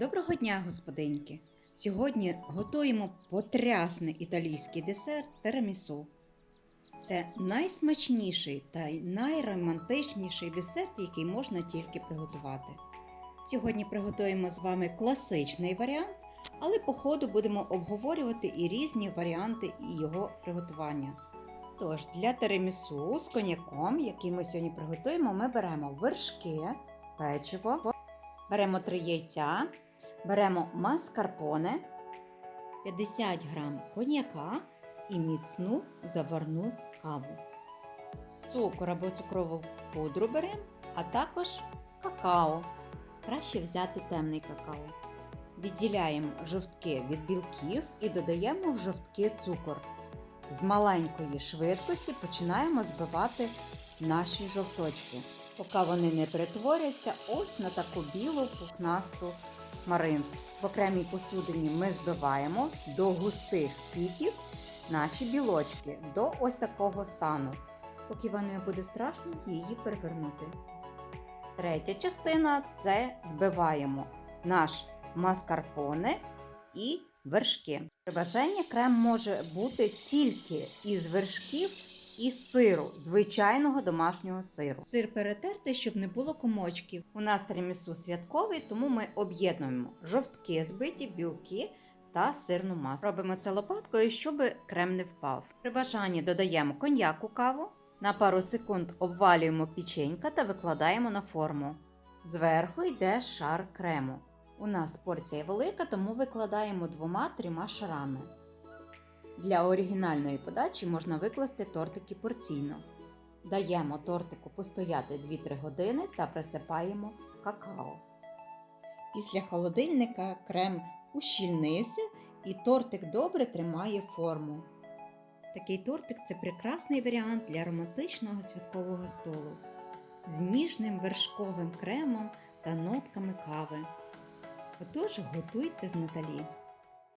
Доброго дня, господинки! Сьогодні готуємо потрясний італійський десерт теремісу. Це найсмачніший та найромантичніший десерт, який можна тільки приготувати. Сьогодні приготуємо з вами класичний варіант, але по ходу будемо обговорювати і різні варіанти його приготування. Тож, для теремісу з коньяком, який ми сьогодні приготуємо, ми беремо вершки, печиво, беремо 3 яйця, беремо маскарпоне, 50 грам коньяка і міцну заварну каву. Цукор або цукрову пудру беремо, а також какао. Краще взяти темний какао. Відділяємо жовтки від білків і додаємо в жовтки цукор. З маленької швидкості починаємо збивати наші жовточки, поки вони не перетворяться ось на таку білу пухнасту хмаринку. В окремій посудині ми збиваємо до густих піків наші білочки до ось такого стану. Поки вам не буде страшно її перевернути. Третя частина це збиваємо наш маскарпоне і вершки. При крем може бути тільки із вершків і сиру, звичайного домашнього сиру. Сир перетерти, щоб не було комочків. У нас тремісу святковий, тому ми об'єднуємо жовтки, збиті білки та сирну масу. Робимо це лопаткою, щоб крем не впав. При бажанні додаємо коньяк у каву. На пару секунд обвалюємо печенька та викладаємо на форму. Зверху йде шар крему. У нас порція велика, тому викладаємо двома-трьома шарами. Для оригінальної подачі можна викласти тортики порційно. Даємо тортику постояти 2-3 години та присипаємо какао. Після холодильника крем ущільнився і тортик добре тримає форму. Такий тортик це прекрасний варіант для романтичного святкового столу з ніжним вершковим кремом та нотками кави. Отож, готуйте з Наталі.